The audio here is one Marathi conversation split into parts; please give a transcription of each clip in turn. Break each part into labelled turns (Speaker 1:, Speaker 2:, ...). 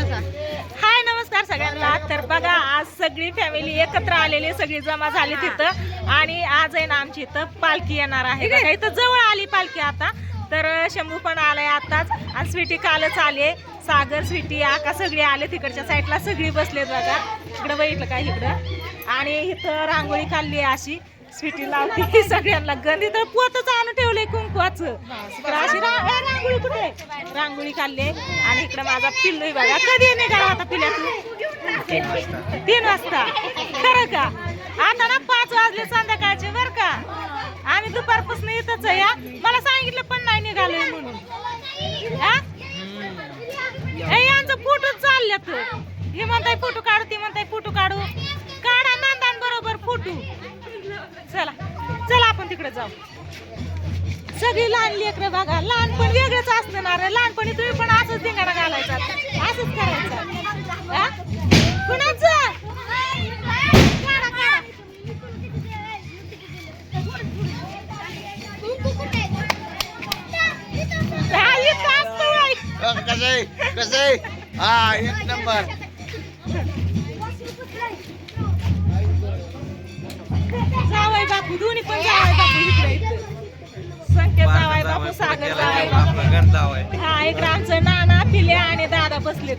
Speaker 1: हाय नमस्कार सगळ्यांना. तर बघा आज सगळी फॅमिली एकत्र आलेली सगळी जमा झाली तिथं. आणि आज आहे ना आमची इथं पालखी येणार आहे. बघा इथं जवळ आली पालखी आता. तर शंभू पण आलाय आताच. आणि स्वीटी कालच आले सागर स्वीटी आका सगळे आले तिकडच्या साईडला. सगळी बसलेत बघा. इकडं बघितलं का? इकडं. आणि इथं रांगोळी काढली आहे अशी. स्वीटी लावती सगळ्यांना गंध. इथं पोतच आणून ठेवलंय कुंकवाचं. इकडं अशी रा- ए, रांगोळी कुठे? रांगोळी काढली. आणि इकडं माझा पिल्लू बघा. कधी निघाला होता पिल्या तू तीन वाजता. खरं का? आता ना पाच वाजले संध्याकाळचे बर का? आम्ही दुपारपासून इथंच आहे या मला सांगितलं पण नाही निघालोय म्हणून. हा? ए, यांचं फोटो चालल्यात. हे म्हणताय फोटो काढू ती म्हणताय फोटो काढू. काढा नांदान बरोबर फोटो. तिकडे जाऊ. सगळी लहान लेकरं बघा लहानपण वेगळंच असणार लहानपणी तुम्ही पण असंच धिंगाणा घालायचा असंच करायचं. कुणाचं?
Speaker 2: कसं आहे कसं आहे हा एक नंबर.
Speaker 1: बापू दोन्ही पण जावई बापू इकडे. संकेत जावई बापू सागर जावई बापू हा इकडे आमचं नाना पिल्या आणि दादा बसलेत.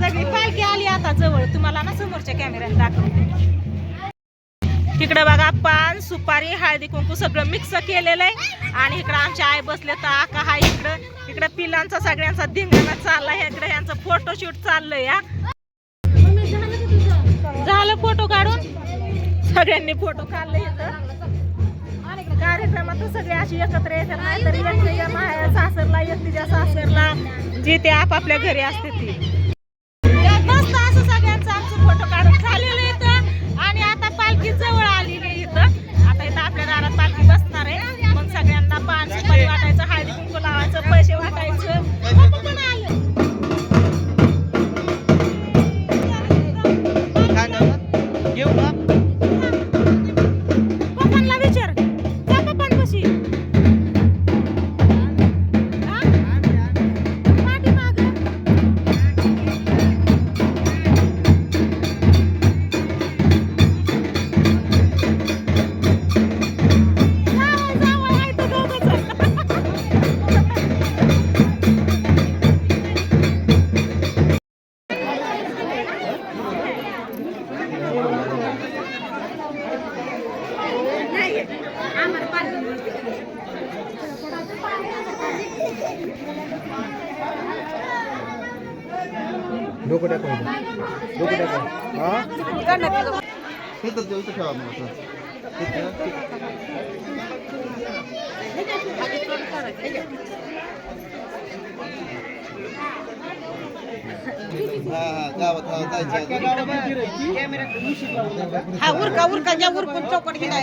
Speaker 1: सगळी पालखी आली आता जवळ. तुम्हाला ना समोरच्या कॅमेऱ्यात दाखवते. तिकडं बघा पान सुपारी हळदी कुंकू सगळं मिक्स केलेलं आहे. आणि इकडं आमच्या आई बसले तर आका हा इकडं. इकडं पिलांचा सगळ्यांचा धिंगाणा चाललाय. इकडे यांचं फोटोशूट चाललंय या झालं फोटो काढून? सगळ्यांनी फोटो काढले इथं. कार्यक्रमात सगळे अशी एकत्र येतात नाही तर एकटीच्या माहेर सासरला एकटीच्या सासरला. जी ते आपापल्या घरी असते ती.
Speaker 2: डोकं टाकून डोकं टाकून हा? इथं इथं ठेवा मग. हा गावात जायचं
Speaker 3: उरका उरका ज्या उरकून चौकट घेणार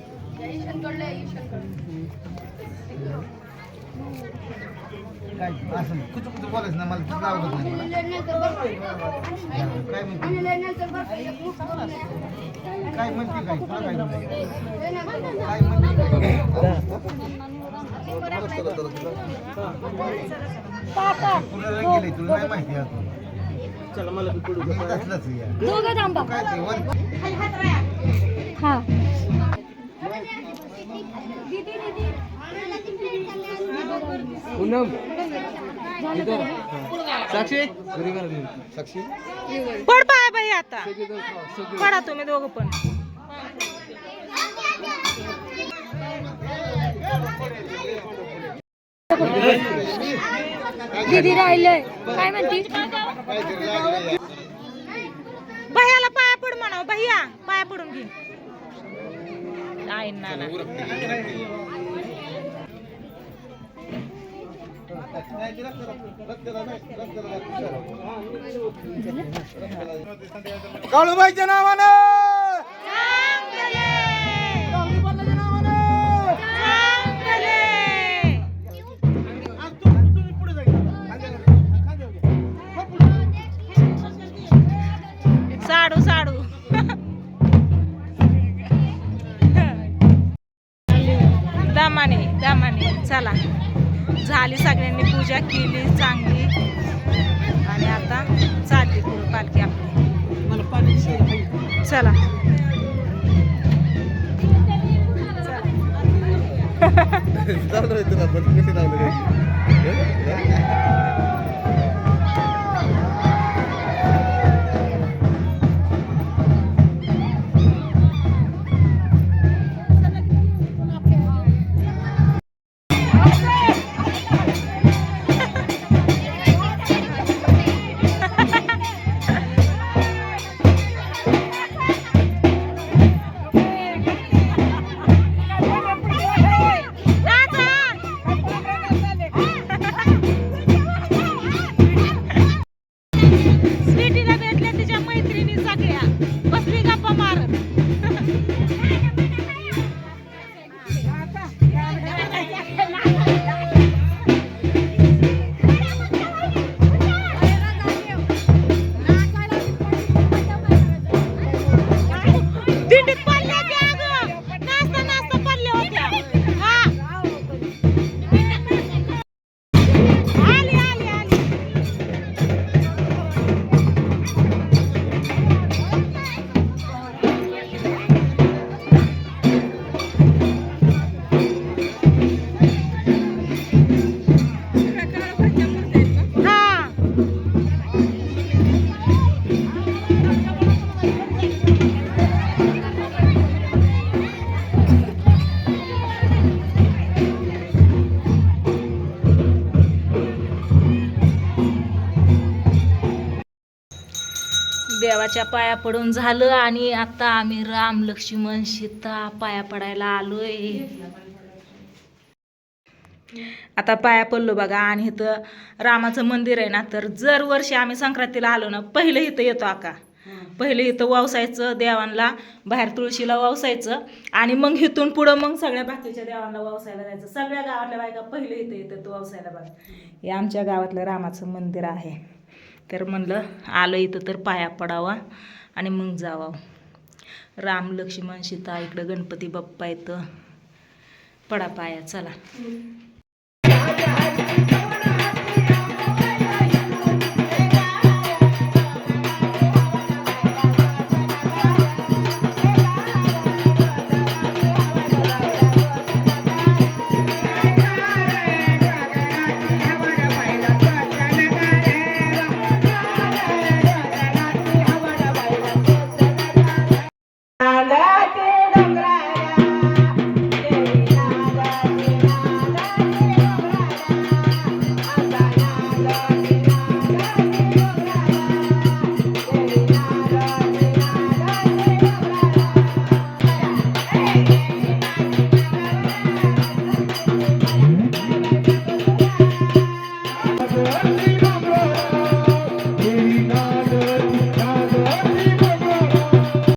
Speaker 2: काय असं कुठं कुठं बोलायचं ना मला तिथं आवडत नाही मला. काय म्हणते काय म्हणते काय तुला काय म्हणते काय म्हणते कुणाला गेले तुला नाही माहिती अजून चला मला तसलंच आहे यार.
Speaker 4: दोघं थांबा
Speaker 2: काय ते वर- साक्षी?
Speaker 1: पड पाय बाई आता. पडा तुम्ही दोघं पण.
Speaker 4: दीदी राहिलंय. काय म्हणती?
Speaker 1: भैयाला पाया पड म्हणाव. भैया पाया पडून घे.
Speaker 2: Nah, nah.
Speaker 1: Kalau baik jangan mana. चालू
Speaker 2: आहे तुला पण कशी लावलं
Speaker 1: देवाच्या पाया पडून झालं आणि आता आम्ही राम लक्ष्मण सीता पाया पडायला आलोय. आता पाया पडलो बघा आणि इथं रामाचं मंदिर आहे ना तर जर वर्षी आम्ही संक्रांतीला आलो ना पहिलं इथं येतो आका. पहिले इथं वावसायचं देवांना बाहेर तुळशीला वावसायचं आणि मग इथून पुढं मग सगळ्या बाकीच्या देवांना वावसायला जायचं. सगळ्या गावातल्या बायका पहिले इथं येतं तो वावसायला बघा. हे आमच्या गावातलं रामाचं मंदिर आहे. तर म्हणलं आलं इथं तर पाया पडावा आणि मग जावा. राम लक्ष्मण सीता इकडं गणपती बाप्पा येतं पडा पाया चला.